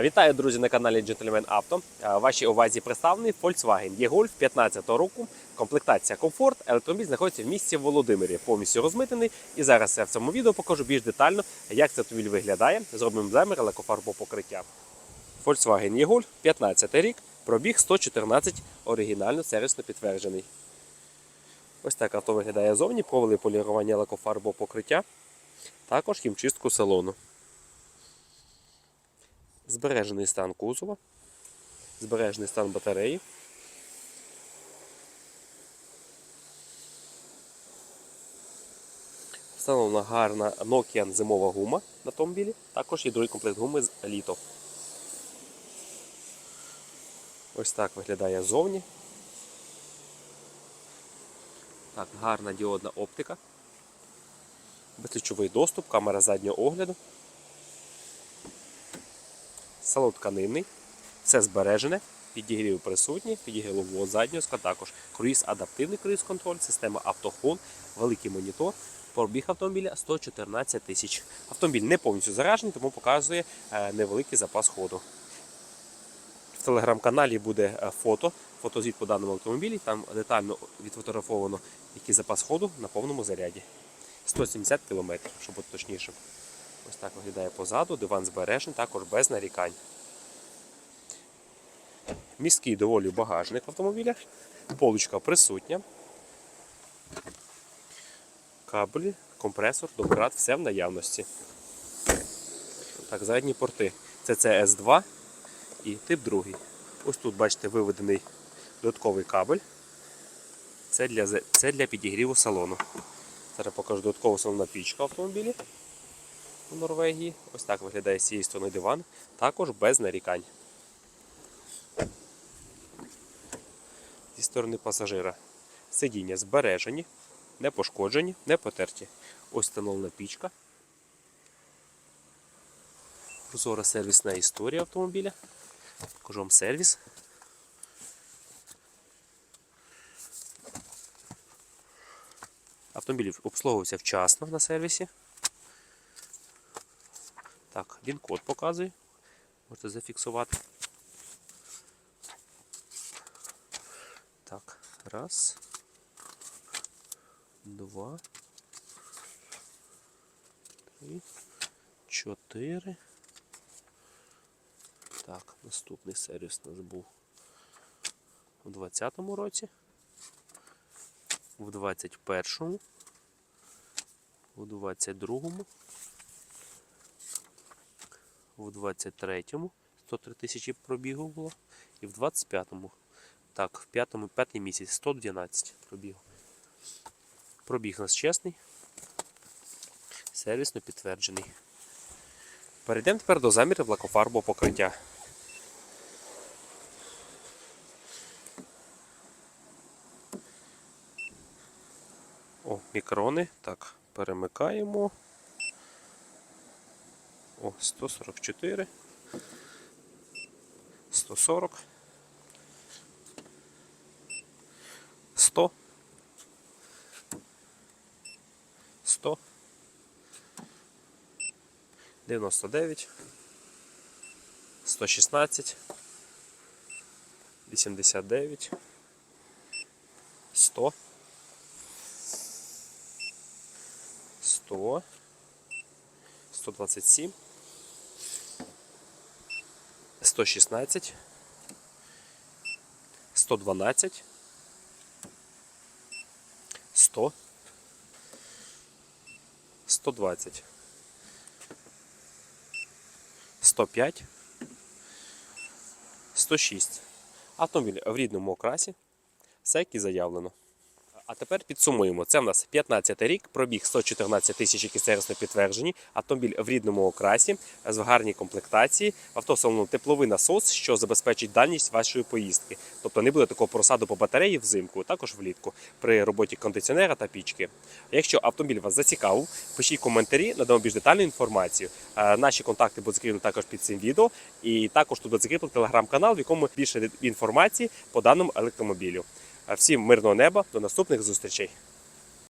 Вітаю, друзі, на каналі Gentleman Auto. Вашій увазі представлений Volkswagen E-Golf 15 року. Комплектація комфорт. Електромобіль знаходиться в місті Володимирі, повністю розмитений. І зараз я в цьому відео покажу більш детально, як цей автомобіль виглядає. Зробимо замір лакофарбопокриття. Volkswagen E-Golf 15 рік, пробіг 114, оригінально сервісно підтверджений. Ось так авто виглядає зовні, провели полірування лакофарбопокриття, також хімчистку салону. Збережений стан кузова, збережений стан батареї. Встановлена гарна Nokian зимова гума на автомобілі. Також є другий комплект гуми з літо. Ось так виглядає зовні. Так, гарна діодна оптика. Безключовий доступ, камера заднього огляду. Салон тканинний, все збережене, підігрів присутні, підігрів заднього скла також. Круїз адаптивний круїз контроль, система автохон, великий монітор. Пробіг автомобіля 114 тисяч. Автомобіль не повністю заражений, тому показує е, невеликий запас ходу. В телеграм-каналі буде е, фото, фотозвіт по даному автомобілі. Там детально відфотографовано, який запас ходу на повному заряді. 170 км, щоб бути точнішим. Ось так виглядає позаду, диван збережений, також без нарікань. Міський доволі багажник автомобіля, полочка присутня. Кабелі, компресор, домкрат, все в наявності. Так, задні порти. Це CS2 і тип 2. Ось тут, бачите, виведений додатковий кабель. Це для, це для підігріву салону. Зараз покажу додаткову салонна пічка в автомобілі у Норвегії. Ось так виглядає з цієї сторони диван. Також без нарікань. Зі сторони пасажира. Сидіння збережені, не пошкоджені, не потерті. Ось встановлена пічка. Прозора сервісна історія автомобіля. Покажу вам сервіс. Автомобіль обслуговувався вчасно на сервісі. Так, він код показує. Можете зафіксувати. Так, раз. Два. Три. Чотири. Так, наступний сервіс у нас був у 20-му році. В 21-му. У 22-му в 23-му 103 тисячі пробігу було. І в 25-му. Так, в 5-му, 5 місяць 112 пробігу. Пробіг у нас чесний. Сервісно підтверджений. Перейдемо тепер до замірів лакофарбового покриття. О, мікрони. Так, перемикаємо. О, 144. 140. 100. 100. 99. 116. 89. 100. 100. 127. 116, 112, 100, 120, 105, 106. Автомобіль в рідному окрасі. Все як і заявлено. А тепер підсумуємо. Це в нас 15 рік, пробіг 114 тисяч, які сервісно підтверджені. Автомобіль в рідному окрасі, з гарній комплектації. Авто встановлено тепловий насос, що забезпечить дальність вашої поїздки. Тобто не буде такого просаду по батареї взимку, також влітку при роботі кондиціонера та пічки. Якщо автомобіль вас зацікавив, пишіть коментарі, надамо більш детальну інформацію. Е, Наші контакти будуть закріплені також під цим відео. І також тут буде закріплений телеграм-канал, в якому більше інформації по даному електромобілю. Всім мирного неба, до наступних зустрічей.